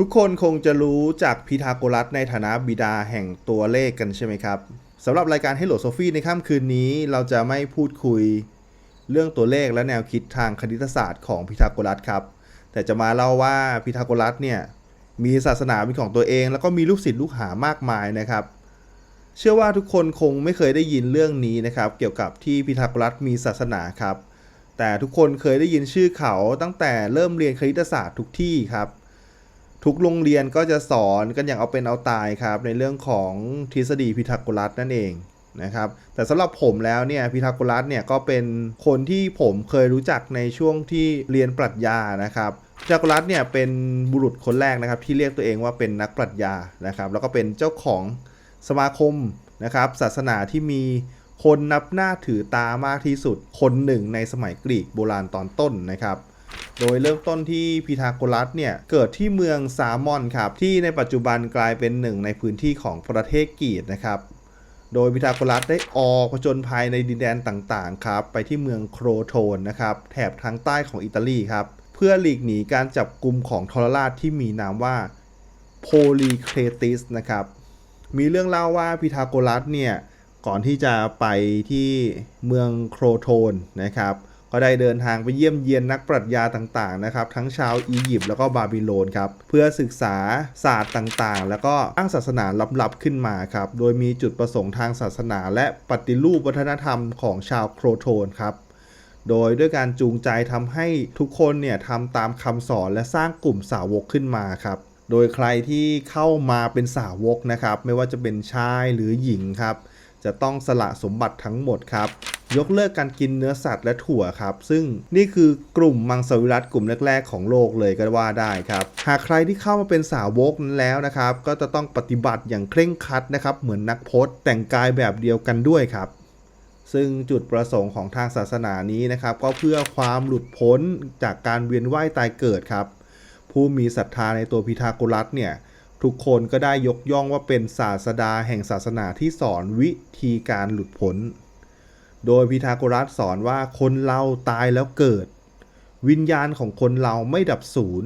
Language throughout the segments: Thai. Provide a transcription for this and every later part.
ทุกคนคงจะรู้จากพีทาโกรัสในฐานะบิดาแห่งตัวเลขกันใช่ไหมครับสำหรับรายการ Hello Sophie ในค่ำคืนนี้ เราจะไม่พูดคุยเรื่องตัวเลขและแนวคิดทางคณิตศาสตร์ของพีทาโกรัสครับ แต่จะมาเล่าว่าพีทาโกรัสเนี่ยมีศาสนาเป็นของตัวเอง แล้วก็มีลูกศิษย์ลูกหามากมายนะครับ เชื่อว่าทุกคนคงไม่เคยได้ยินเรื่องนี้นะครับ เกี่ยวกับที่พีทาโกรัสมีศาสนาครับ แต่ทุกคนเคยได้ยินชื่อเขาตั้งแต่เริ่มเรียนคณิตศาสตร์ทุกที่ครับ ทุกโรงเรียนก็จะสอนกันอย่างเอาเป็นเอาตายครับ ในเรื่องของทฤษฎีพีทาโกรัสนั่นเองนะครับแต่สำหรับผมแล้วเนี่ยพีทาโกรัสเนี่ยก็เป็นคนที่ผมเคยรู้จักในช่วงที่เรียนปรัชญานะครับพีทาโกรัสเนี่ยเป็นบุรุษคนแรกนะครับที่เรียกตัวเองว่าเป็นนักปรัชญานะครับแล้วก็เป็นเจ้าของสมาคมนะครับศาสนาที่มีคนนับหน้าถือตามากที่สุดคนหนึ่งในสมัยกรีกโบราณตอนต้นนะครับ โดยเริ่มต้นที่พีทาโกรัสเนี่ยเกิดที่เมืองซามอนครับที่ในปัจจุบันกลายเป็นหนึ่งในพื้นที่ของประเทศกรีกนะครับโดยพีทาโกรัสได้ออกผจญภัยในดินแดนต่างๆครับไปที่เมืองโครโทนนะครับแถบทางใต้ของอิตาลีครับเพื่อหลีกหนีการจับกลุ่มของทรราชที่มีนามว่าโพลีเครติสนะครับมีเรื่องเล่าว่าพีทาโกรัสเนี่ยก่อนที่จะไปที่เมืองโครโทนนะครับ ก็ได้เดินทางไปเยี่ยมเยียนนักปรัชญาต่างๆนะครับทั้งชาวอียิปต์แล้วก็บาบิโลนครับเพื่อศึกษาศาสตร์ต่างๆ แล้วก็ตั้งศาสนาลับๆขึ้นมาครับโดยมีจุดประสงค์ทางศาสนาและปฏิรูปวัฒนธรรมของชาวโครโทนครับโดยด้วยการจูงใจทำให้ทุกคนเนี่ยทำตามคำสอนและสร้างกลุ่มสาวกขึ้นมาครับโดยใครที่เข้ามาเป็นสาวกนะครับไม่ว่าจะเป็นชายหรือหญิงครับ จะต้องสละสมบัติทั้งหมดครับ ยกเลิกการกินเนื้อสัตว์และถั่วครับ ซึ่งนี่คือกลุ่มมังสวิรัตกลุ่มแรก ๆ ของโลกเลยก็ว่าได้ครับ หากใครที่เข้ามาเป็นสาวกนั้นแล้วนะครับ ก็จะต้องปฏิบัติอย่างเคร่งครัดนะครับ เหมือนนักพจน์ แต่งกายแบบเดียวกันด้วยครับซึ่งจุดประสงค์ของทางศาสนานี้นะครับ ก็เพื่อความหลุดพ้นจากการเวียนว่ายตายเกิดครับ ผู้มีศรัทธาในตัวพีทาโกรัสเนี่ย ทุกคนก็ได้ยกย่องว่าเป็นศาสดาแห่งศาสนาที่สอนวิธีการหลุดพ้น โดยพีทาโกรัสสอนว่าคนเราตายแล้วเกิด วิญญาณของคนเราไม่ดับสูญ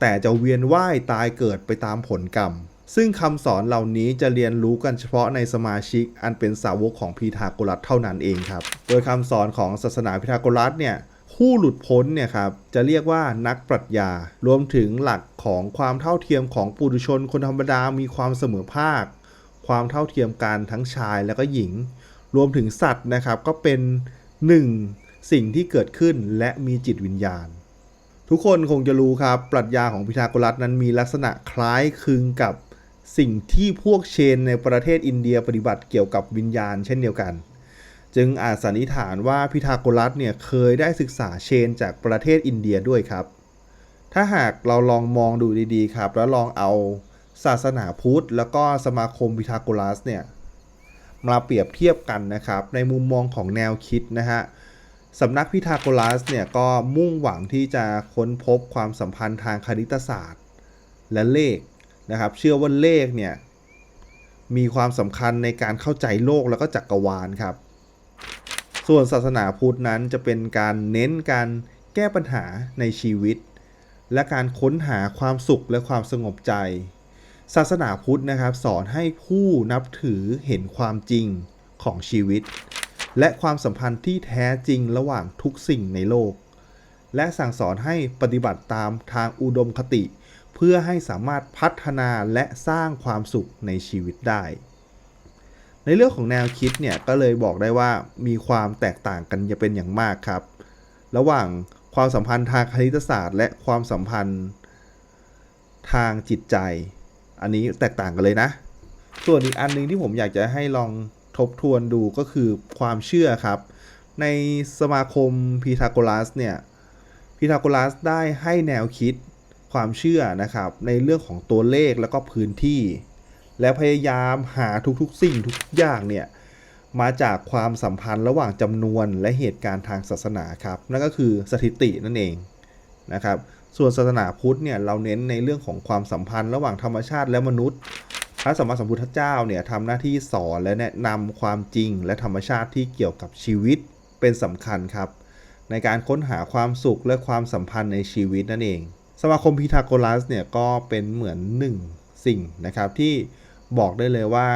แต่จะเวียนว่ายตายเกิดไปตามผลกรรม ซึ่งคำสอนเหล่านี้จะเรียนรู้กันเฉพาะในสมาชิก อันเป็นสาวกของพีทาโกรัสเท่านั้นเองครับ โดยคำสอนของศาสนาพีทาโกรัสเนี่ย ผู้หลุดพ้นเนี่ยครับจะเรียกว่านักปรัชญา รวมถึงหลักของความเท่าเทียมของปุถุชนคนธรรมดามีความเสมอภาค ความเท่าเทียมกันทั้งชายและก็หญิง รวมถึงสัตว์นะครับก็เป็นหนึ่งสิ่งที่เกิดขึ้นและมีจิตวิญญาณ ทุกคนคงจะรู้ครับ ปรัชญาของพีทาโกรัสนั้นมีลักษณะคล้ายคลึงกับสิ่งที่พวกเชนในประเทศอินเดียปฏิบัติเกี่ยวกับวิญญาณ เช่นเดียวกัน จึงอาจสันนิษฐานว่าพีทาโกรัสเนี่ยเคยได้ศึกษาเชนจากประเทศอินเดียด้วยครับ ถ้าหากเราลองมองดูดีๆครับ แล้วลองเอาศาสนาพุทธ แล้วก็สมาคมพีทาโกรัสเนี่ยมาเปรียบเทียบกันนะครับ ในมุมมองของแนวคิดนะฮะสำนักพีทาโกรัสเนี่ยก็มุ่งหวังที่จะค้นพบความสัมพันธ์ทางคณิตศาสตร์ และเลขนะครับ เชื่อว่าเลขเนี่ยมีความสำคัญในการเข้าใจโลกแล้วก็จักรวาลครับ ส่วนศาสนาพุทธนั้นจะเป็นการเน้นการแก้ปัญหาในชีวิต และการค้นหาความสุขและความสงบใจ ศาสนาพุทธนะครับสอนให้ผู้นับถือเห็นความจริงของชีวิต และความสัมพันธ์ที่แท้จริงระหว่างทุกสิ่งในโลก และสั่งสอนให้ปฏิบัติตามทางอุดมคติ เพื่อให้สามารถพัฒนาและสร้างความสุขในชีวิตได้ ในเรื่องของแนวคิดเนี่ยก็เลยบอกได้ว่ามีความแตกต่างกันจะเป็นอย่างมากครับ ระหว่างความสัมพันธ์ทางคณิตศาสตร์ และความสัมพันธ์ทางจิตใจ อันนี้แตกต่างกันเลยนะ ส่วนอีกอันหนึงที่ผมอยากจะให้ลองทบทวนดูก็คือความเชื่อครับ ในสมาคมพีทาโกรัสเนี่ยพีทาโกรัสได้ให้แนวคิดความเชื่อนะครับ ในเรื่องของตัวเลขแล้วก็พื้นที่ และพยายามหาทุกๆ สิ่งทุกอย่างเนี่ยมาจากความสัมพันธ์ระหว่างจำนวนและเหตุการณ์ทางศาสนาครับ นั่นก็คือสถิตินั่นเองนะครับ ส่วนศาสนาพุทธเนี่ยเราเน้นในเรื่องของความสัมพันธ์ระหว่างธรรมชาติและมนุษย์ พระสัมมาสัมพุทธเจ้าเนี่ยทำหน้าที่สอนและแนะนำความจริงและธรรมชาติที่เกี่ยวกับชีวิตเป็นสำคัญครับ ในการค้นหาความสุขและความสัมพันธ์ในชีวิตนั่นเอง สมาคมพีทาโกรัสเนี่ยก็เป็นเหมือนหนึ่งสิ่งนะครับที่ บอกได้เลยว่า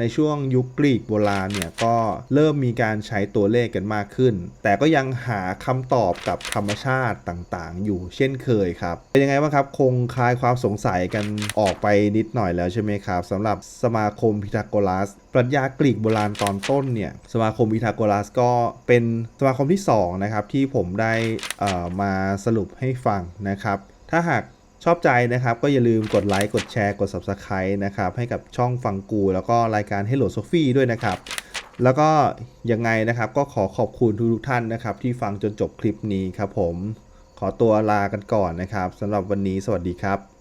ในช่วงยุคกรีกโบราณเนี่ยก็เริ่มมีการใช้ตัวเลขกันมากขึ้น แต่ก็ยังหาคำตอบกับธรรมชาติต่างๆ อยู่เช่นเคยครับ เป็นยังไงบ้างครับ คงคลายความสงสัยกันออกไปนิดหน่อยแล้วใช่ไหมครับสำหรับสมาคมพีทาโกรัส ปรัชญากรีกโบราณตอนต้นเนี่ยสมาคมพีทาโกรัสก็เป็นสมาคมที่สองนะครับที่ผมได้มาสรุปให้ฟังนะครับ ถ้าหาก ชอบใจนะครับ ก็อย่าลืมกดไลค์กดแชร์กด Subscribe นะครับ ให้กับช่องฟังกู แล้วก็รายการ Hello Sophie ด้วยนะครับ แล้วก็ยังไงนะครับก็ขอขอบคุณทุกท่านนะครับ ที่ฟังจนจบคลิปนี้ครับผมขอตัวลากันก่อนนะครับสำหรับวันนี้สวัสดีครับ